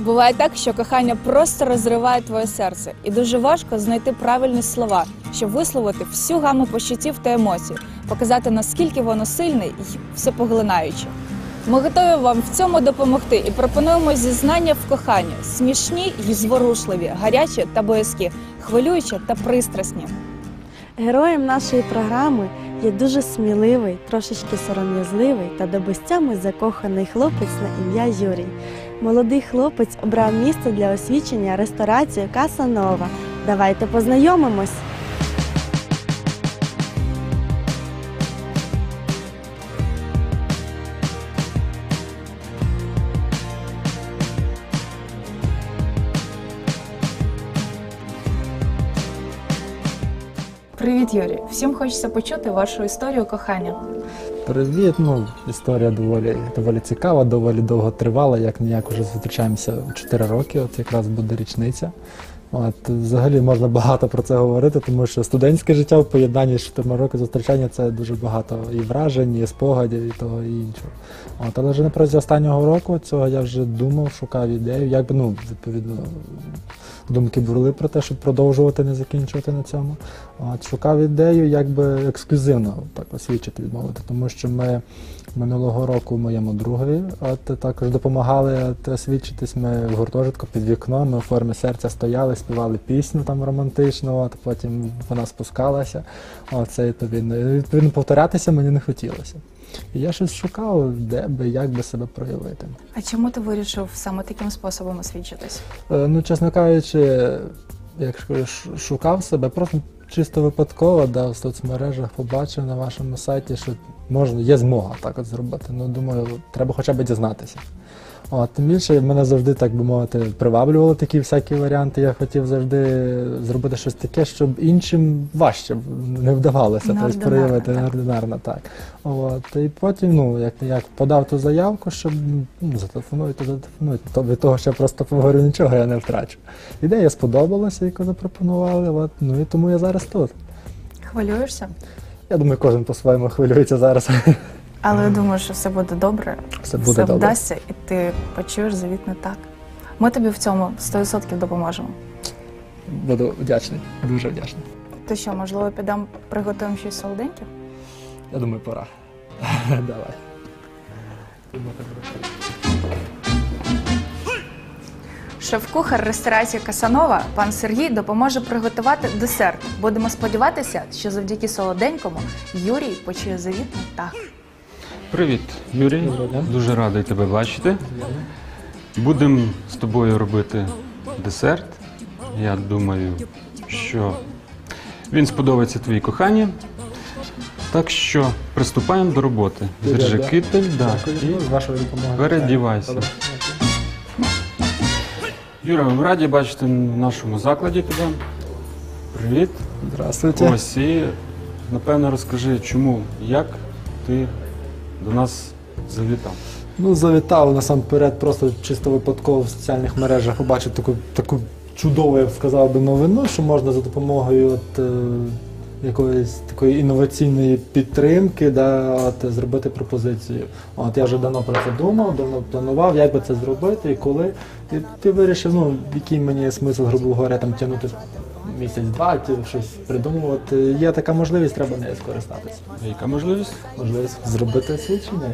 Буває так, що кохання просто розриває твоє серце, і дуже важко знайти правильні слова, щоб висловити всю гаму почуттів та емоцій, показати наскільки воно сильне і всепоглинаюче. Ми готові вам в цьому допомогти і пропонуємо зізнання в коханні смішні й зворушливі, гарячі та боязкі, хвилюючі та пристрасні. Героєм нашої програми є дуже сміливий, трошечки сором'язливий та до безтями закоханий хлопець на ім'я Юрій. Молодий хлопець обрав місце для освічення ресторацію Каса Нова. Давайте познайомимось. Привіт, Юрій! Всім хочеться почути вашу історію кохання. Привіт, ну історія доволі доволі цікава, доволі довго тривала. Як ніяк уже зустрічаємося 4 роки, от якраз буде річниця. От взагалі можна багато про це говорити, тому що студентське життя в поєднанні з 4 роки зустрічання це дуже багато і вражень, і спогадів, і того і іншого. От, але вже на протязі останнього року цього я вже думав, шукав ідею, як би ну відповідно. Думки були про те, щоб продовжувати, не закінчувати на цьому. От, шукав ідею, як би ексклюзивно так освічити, відмовити, тому що ми минулого року моєму другові от, також допомагали от, освідчитись. Ми в гуртожитку під вікном, ми у формі серця стояли, співали пісню там романтичну, от, потім вона спускалася. От, це відповідно. Відповідно, повторятися мені не хотілося. І я щось шукав, де би, як би себе проявити. А чому ти вирішив саме таким способом освідчитись? Е, Ну, чесно кажучи, якщо шукав себе, просто чисто випадково, да, в соцмережах побачив на вашому сайті, що можна, є змога так от зробити. Ну, думаю, треба хоча б дізнатися. От, тим більше мене завжди, так би мовити, приваблювали такі всякі варіанти. Я хотів завжди зробити щось таке, щоб іншим важче не вдавалося тобто, проявити неординарно так. От, і потім, ну, як, як подав ту заявку, щоб ну, зателефонуйте, зателефонуйте. То від того, що я просто поговорю, нічого я не втрачу. Ідея сподобалася, яку запропонували, от, ну і тому я зараз тут. Хвилюєшся? Я думаю, кожен по-своєму хвилюється зараз. Але я думаю, що все буде добре, Все буде добре. вдасться, і ти почуєш завітне так. Ми тобі в цьому 100% допоможемо. Буду вдячний, дуже вдячний. То що, можливо, підемо приготуємо щось солоденьке? Я думаю, пора. Давай. Шеф-кухар ресторації Касанова пан Сергій допоможе приготувати десерт. Будемо сподіватися, що завдяки солоденькому Юрій почує завітне так. Привіт, Юрій. Дуже радий тебе бачити. Будемо з тобою робити десерт. Я думаю, що він сподобається твоїй коханні. Так що приступаємо до роботи. Держи китель, да. І передівайся. Юра, ми раді бачити в нашому закладі тебе. Привіт. Здравствуйте. Ось і напевно розкажи, чому, як ти до нас завітав. Ну, завітав насамперед, просто чисто випадково в соціальних мережах побачив таку, таку чудову, я б сказав би, новину, що можна за допомогою от, е, якоїсь такої інноваційної підтримки да, от, зробити пропозицію. От я вже давно про це думав, давно планував, як би це зробити і коли. І ти вирішив, ну, який мені є смисл, грубо говоря, там тягнути місяць-два, щось придумувати. Є така можливість, треба нею скористатися. Яка можливість? Можливість зробити освічення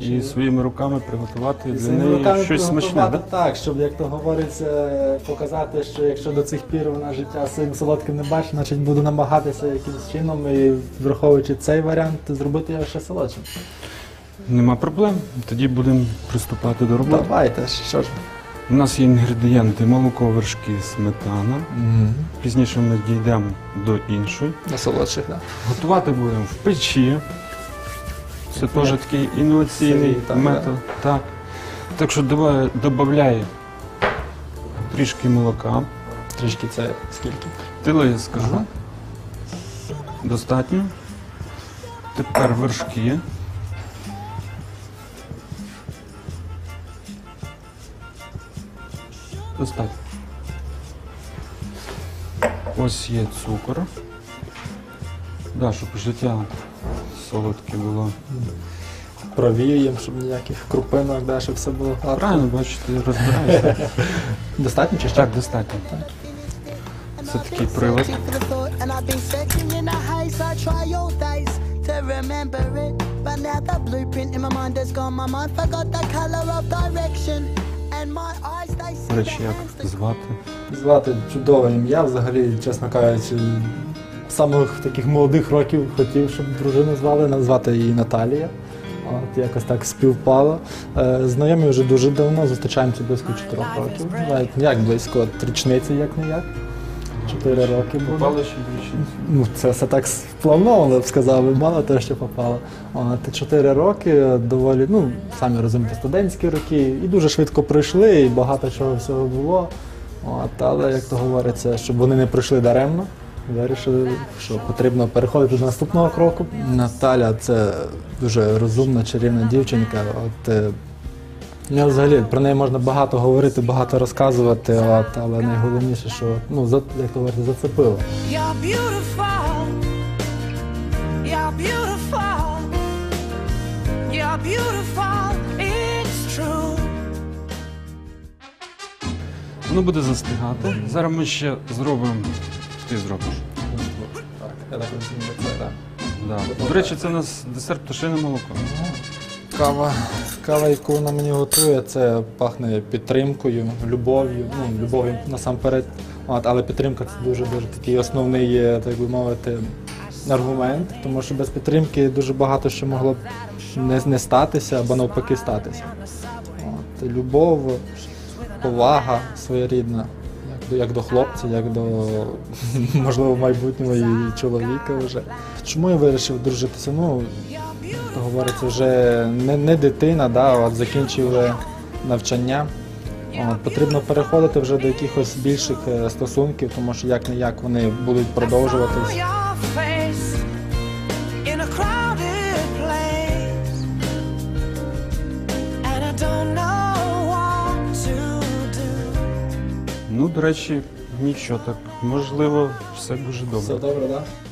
і своїми руками приготувати для Своїми неї руками щось смачне. приготувати Да? Так, щоб, як то говориться, показати, що якщо до цих пір вона життя своїм солодким не бачить, значить буду намагатися якимось чином і враховуючи цей варіант, зробити його ще солодшим. Нема проблем. Тоді будемо приступати до роботи. Давайте, що ж. У нас є інгредієнти молоко, вершки, сметана. Пізніше ми дійдемо до іншої. На солодших, так. Готувати будемо в печі. Це теж такий інноваційний Це, так, метод. Так. Так що давай додай трішки молока. Трішки це скільки? Тили я скажу. Ага. Достатньо. Тепер вершки. Достатньо. Ось є цукор. Да, щоб життя солодке було. провіюємо, щоб ніяких крупинок, да, щоб все було гладко. Правильно, бачу, ти розбираєшся. Достатньо чи ще? Так, достатньо. Це такий remember it, but now the blueprint in my mind has gone. My mind forgot the color of direction, До речі, як звати? Звати чудове ім'я, взагалі, чесно кажучи, з самих таких молодих років хотів, щоб дружину звали, назвати її Наталія. От якось так співпало. Е, Знайомі вже дуже давно, зустрічаємося близько 4 років. Навіть як близько, от річниці як не як. 4 роки було. Попали ще більше. Ну, це все так сплановано, я б сказав, мало те, що попало. От, чотири роки доволі, ну, самі розумієте, студентські роки, і дуже швидко пройшли, і багато чого всього було. От, але, як то говориться, щоб вони не пройшли даремно, вирішили, що потрібно переходити до наступного кроку. Наталя це дуже розумна, чарівна дівчинка. От, Ну, взагалі про неї можна багато говорити, багато розказувати, от, але найголовніше, що ну, за, як то говорити, зацепило. You're beautiful. You're beautiful. You're beautiful. It's true. Воно буде застигати. Зараз ми ще зробимо. Ти зробиш. Так, я так розумію, це так. Да. До речі, це у нас десерт пташине молоко. Кава, кава, яку вона мені готує, це пахне підтримкою, любов'ю. Ну, любов'ю насамперед. От, але підтримка це дуже дуже такий основний, так би мовити, аргумент, тому що без підтримки дуже багато що могло б не, не статися або навпаки статися. От, любов, повага своєрідна, як до, як до хлопця, як до можливо майбутнього і чоловіка вже. Чому я вирішив дружитися? Ну, то говориться, вже не, не дитина, да, от закінчили навчання. От, потрібно переходити вже до якихось більших е, стосунків, тому що як не як вони будуть продовжуватись. Ну, до речі, нічого так. Можливо, все дуже добре. Все добре. так? Ну,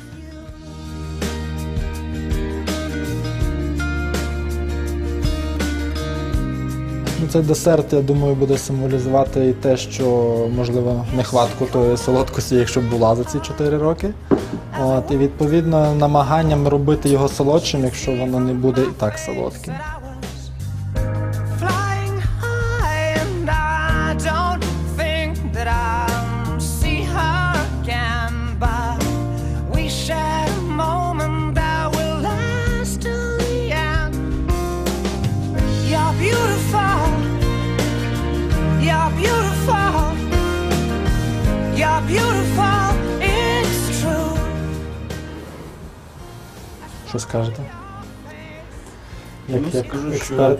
цей десерт, я думаю, буде символізувати і те, що, можливо, нехватку тої солодкості, якщо б була за ці 4 роки. От, і відповідно намаганням робити його солодшим, якщо воно не буде і так солодким. Що скажете? Як, Ну, як скажу, що-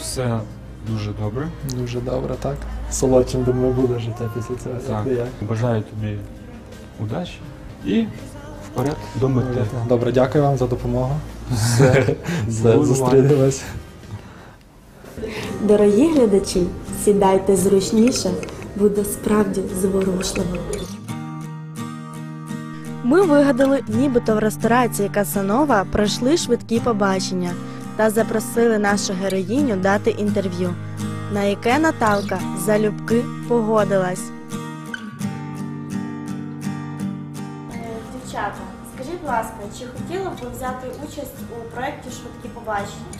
Все дуже добре. дуже добре, так? Солодшим, думаю, буде життя після цього. Так. Як. Бажаю тобі удачі і вперед до мети. Добре, дякую вам за допомогу. Все, все Бувай. Дорогі глядачі, сідайте зручніше, буде справді зворушливо. Ми вигадали, нібито в ресторації Касанова пройшли швидкі побачення та запросили нашу героїню дати інтерв'ю, на яке Наталка залюбки погодилась. Дівчата, скажіть, будь ласка, чи хотіли б ви взяти участь у проєкті Швидкі побачення?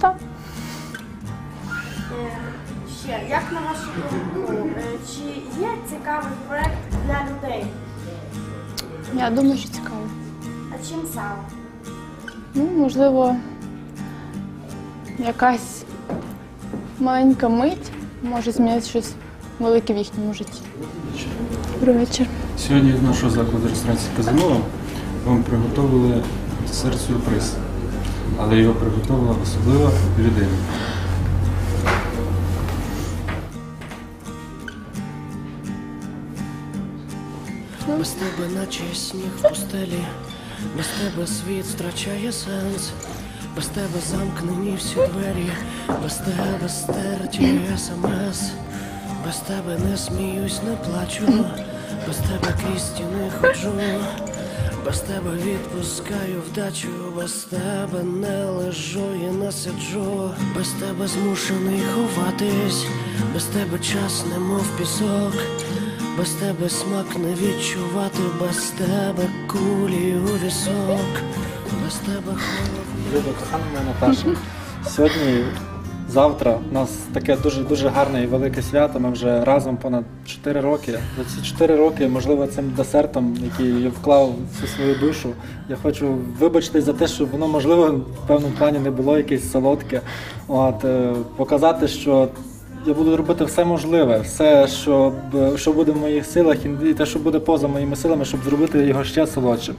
Так. Е, Ще, як на вашу думку, е, чи є цікавий проект для людей? Я думаю, що цікаво. А чим саме? Ну, можливо, якась маленька мить може змінити щось велике в їхньому житті. Добрий вечір. Сьогодні з нашого закладу реєстрації Казанова вам приготували десерт сюрприз. Але його приготувала особлива людина. Без тебе наче сніг в пустелі, без тебе світ втрачає сенс, без тебе замкнені всі двері, без тебе стерті смс, без тебе не сміюсь, не плачу, без тебе крізь стіни ходжу, без тебе відпускаю вдачу, без тебе не лежу і не сиджу, без тебе змушений ховатись, без тебе час немов пісок, без тебе смак не відчувати, без тебе кулі у вісок, без тебе холод. Люба, кохана моя Наташа. Сьогодні, завтра у нас таке дуже дуже гарне і велике свято. Ми вже разом понад 4 роки. За ці 4 роки, можливо, цим десертом, який я вклав всю свою душу, я хочу вибачитись за те, що воно можливо в певному плані не було якесь солодке. От е, показати, що. Я буду робити все можливе, все, що, що буде в моїх силах, і те, що буде поза моїми силами, щоб зробити його ще солодшим.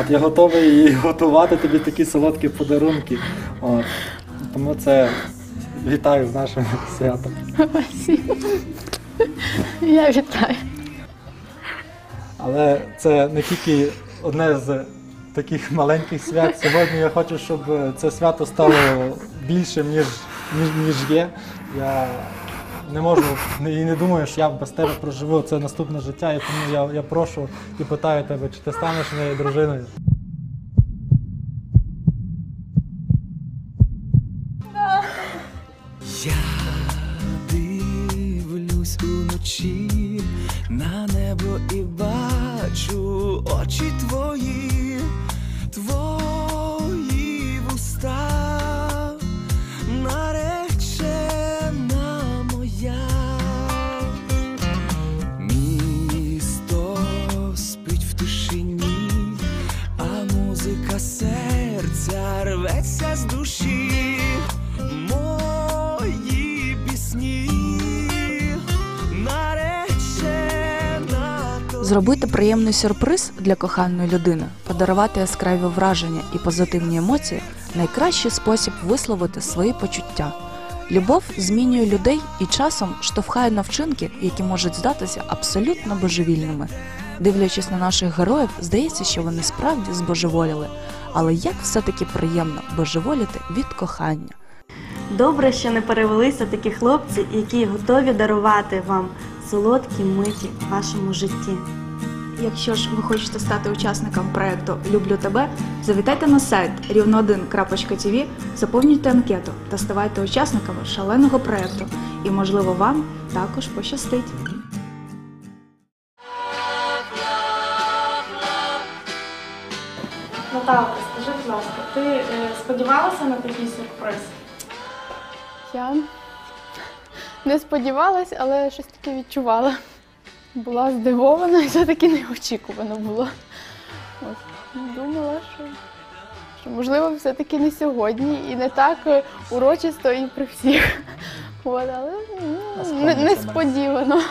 От я готовий готувати тобі такі солодкі подарунки. От. Тому це вітаю з нашим святом. Я вітаю. Але це не тільки одне з таких маленьких свят. Сьогодні я хочу, щоб це свято стало більшим, ніж, ніж, ніж є. Я не можу і не думаю, що я без тебе проживу це наступне життя, і тому я, я прошу і питаю тебе, чи ти станеш моєю дружиною. Я дивлюсь уночі на небо і бачу очі твої, твої Зробити приємний сюрприз для коханої людини, подарувати яскраві враження і позитивні емоції найкращий спосіб висловити свої почуття. Любов змінює людей і часом штовхає на вчинки, які можуть здатися абсолютно божевільними. Дивлячись на наших героїв, здається, що вони справді збожеволіли. Але як все-таки приємно божеволіти від кохання. Добре, що не перевелися такі хлопці, які готові дарувати вам солодкі миті в вашому житті. Якщо ж ви хочете стати учасником проекту Люблю тебе, завітайте на сайт рівно1.tv, заповнюйте анкету та ставайте учасниками шаленого проекту. І можливо вам також пощастить. Наталка, скажи, будь ласка, ти е, сподівалася на такий сюрприз? Я не сподівалась, але щось таке відчувала. Була здивована і все-таки неочікувано було. От. Думала, що, що можливо все-таки не сьогодні і не так е, урочисто і при всіх. От, але ну, не- несподівано.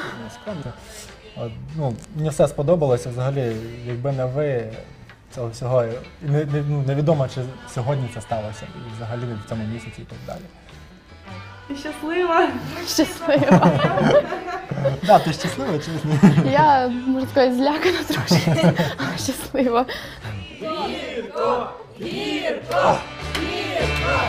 От, ну, мені все сподобалося. Взагалі, якби не ви цього всього, і не, не, ну, невідомо, чи сьогодні це сталося, і взагалі в цьому місяці і так далі. Ти щаслива? Щаслива. Да, ти щаслива чи? Я, можна сказати, злякана трошки, але щаслива. Гірко, гірко, гірко,